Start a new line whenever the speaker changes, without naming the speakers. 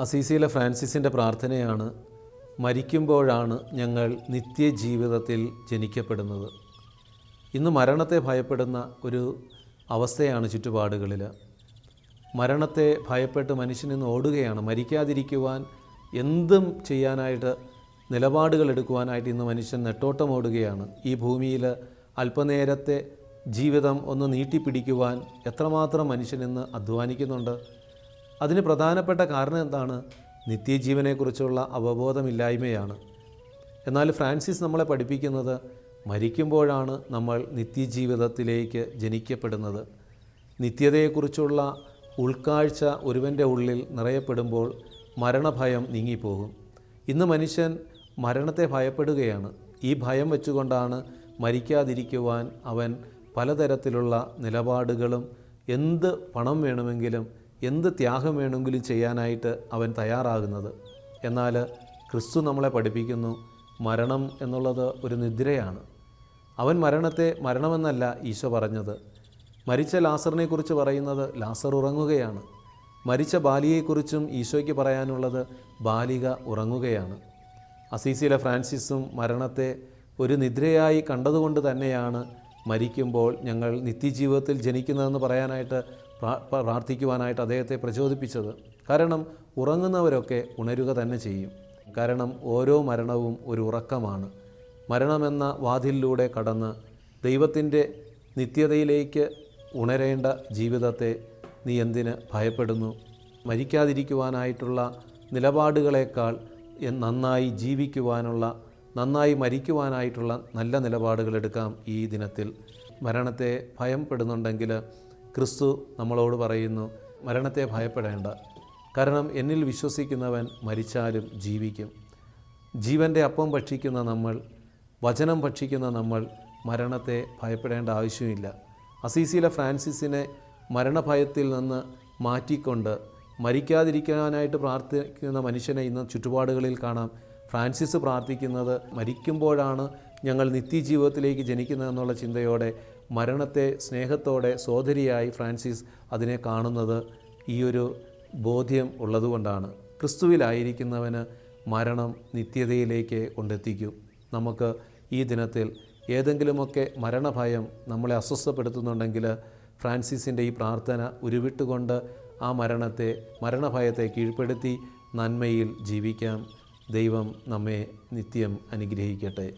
അസീസിയിലെ ഫ്രാൻസിസിന്റെ പ്രാർത്ഥനയാണ് മരിക്കുമ്പോഴാണ് ഞങ്ങൾ നിത്യജീവിതത്തിൽ ജനിക്കപ്പെടുന്നത്. ഇന്ന് മരണത്തെ ഭയപ്പെടുന്ന ഒരു അവസ്ഥയാണ് ചുറ്റുപാടുകളിൽ മരണത്തെ ഭയപ്പെട്ട് മനുഷ്യൻ ഇന്ന് ഓടുകയാണ്. മരിക്കാതിരിക്കുവാൻ എന്തും ചെയ്യാനായിട്ട് നിലപാടുകൾ എടുക്കുവാനായിട്ട് ഇന്ന് മനുഷ്യൻ നെട്ടോട്ടം ഓടുകയാണ്. ഈ ഭൂമിയിൽ അല്പനേരത്തെ ജീവിതം ഒന്ന് നീട്ടിപ്പിടിക്കുവാൻ എത്രമാത്രം മനുഷ്യൻ ഇന്ന് അധ്വാനിക്കുന്നുണ്ട്? അതിന് പ്രധാനപ്പെട്ട കാരണം എന്താണ്? നിത്യജീവനെക്കുറിച്ചുള്ള അവബോധമില്ലായ്മയാണ്. എന്നാൽ ഫ്രാൻസിസ് നമ്മളെ പഠിപ്പിക്കുന്നത് മരിക്കുമ്പോഴാണ് നമ്മൾ നിത്യജീവിതത്തിലേക്ക് ജനിക്കപ്പെടുന്നത്. നിത്യതയെക്കുറിച്ചുള്ള ഉൾക്കാഴ്ച ഒരുവന്റെ ഉള്ളിൽ നിറയപ്പെടുമ്പോൾ മരണഭയം നീങ്ങിപ്പോകും. ഇന്ന് മനുഷ്യൻ മരണത്തെ ഭയപ്പെടുകയാണ്. ഈ ഭയം വെച്ചുകൊണ്ടാണ് മരിക്കാതിരിക്കുവാൻ അവൻ പലതരത്തിലുള്ള നിലപാടുകളും എന്ത് പണം വേണമെങ്കിലും എന്ത് ത്യാഗം വേണമെങ്കിലും ചെയ്യാനായിട്ട് അവൻ തയ്യാറാകുന്നത്. എന്നാൽ ക്രിസ്തു നമ്മളെ പഠിപ്പിക്കുന്നു മരണം എന്നുള്ളത് ഒരു നിദ്രയാണ്. അവൻ മരണത്തെ മരണമെന്നല്ല ഈശോ പറഞ്ഞത്. മരിച്ച ലാസറിനെക്കുറിച്ച് പറയുന്നത് ലാസർ ഉറങ്ങുകയാണ്. മരിച്ച ബാലിയെക്കുറിച്ചും ഈശോയ്ക്ക് പറയാനുള്ളത് ബാലിക ഉറങ്ങുകയാണ്. അസീസിയിലെ ഫ്രാൻസിസും മരണത്തെ ഒരു നിദ്രയായി കണ്ടതുകൊണ്ട് തന്നെയാണ് മരിക്കുമ്പോൾ ഞങ്ങൾ നിത്യജീവിതത്തിൽ ജനിക്കുന്നതെന്ന് പറയാനായിട്ട് പ്രാ- പ്രാർത്ഥിക്കുവാനായിട്ട് അദ്ദേഹത്തെ പ്രചോദിപ്പിച്ചത്. കാരണം ഉറങ്ങുന്നവരൊക്കെ ഉണരുക തന്നെ ചെയ്യും. കാരണം ഓരോ മരണവും ഒരു ഉറക്കമാണ്. മരണമെന്ന വാതിലിലൂടെ കടന്ന് ദൈവത്തിന്റെ നിത്യതയിലേക്ക് ഉണരേണ്ട ജീവിതത്തെ നീ എന്തിന് ഭയപ്പെടുന്നു? മരിക്കാതിരിക്കുവാനായിട്ടുള്ള നിലപാടുകളേക്കാൾ നന്നായി ജീവിക്കുവാനുള്ള നന്നായി മരിക്കുവാനായിട്ടുള്ള നല്ല നിലപാടുകൾ എടുക്കാം ഈ ദിനത്തിൽ. മരണത്തെ ഭയപ്പെടുന്നുണ്ടെങ്കിൽ ക്രിസ്തു നമ്മളോട് പറയുന്നു മരണത്തെ ഭയപ്പെടേണ്ട. കാരണം എന്നിൽ വിശ്വസിക്കുന്നവൻ മരിച്ചാലും ജീവിക്കും. ജീവന്റെ അപ്പം ഭക്ഷിക്കുന്ന നമ്മൾ വചനം ഭക്ഷിക്കുന്ന നമ്മൾ മരണത്തെ ഭയപ്പെടേണ്ട ആവശ്യമില്ല. അസീസിയിലെ ഫ്രാൻസിസിനെ മരണഭയത്തിൽ നിന്ന് മാറ്റിക്കൊണ്ട് മരിക്കാതിരിക്കാനായിട്ട് പ്രാർത്ഥിക്കുന്ന മനുഷ്യനെ ഇന്ന് ചുറ്റുപാടുകളിൽ കാണാം. ഫ്രാൻസിസ് പ്രാർത്ഥിക്കുന്നത് മരിക്കുമ്പോഴാണ് ഞങ്ങൾ നിത്യജീവിതത്തിലേക്ക് ജനിക്കുന്നതെന്നുള്ള ചിന്തയോടെ മരണത്തെ സ്നേഹത്തോടെ സോദരിയായി ഫ്രാൻസിസ് അതിനെ കാണുന്നത് ഈ ഒരു ബോധ്യം ഉള്ളതുകൊണ്ടാണ്. ക്രിസ്തുവിലായിരിക്കുന്നവന് മരണം നിത്യതയിലേക്ക് കൊണ്ടെത്തിക്കും. നമുക്ക് ഈ ദിനത്തിൽ ഏതെങ്കിലുമൊക്കെ മരണഭയം നമ്മളെ അസ്വസ്ഥപ്പെടുത്തുന്നുണ്ടെങ്കിൽ ഫ്രാൻസിസിന്റെ ഈ പ്രാർത്ഥന ഉരുവിട്ടുകൊണ്ട് ആ മരണത്തെ മരണഭയത്തെ കീഴ്പ്പെടുത്തി നന്മയിൽ ജീവിക്കാം. ദൈവം നമ്മെ നിത്യം അനുഗ്രഹിക്കട്ടെ.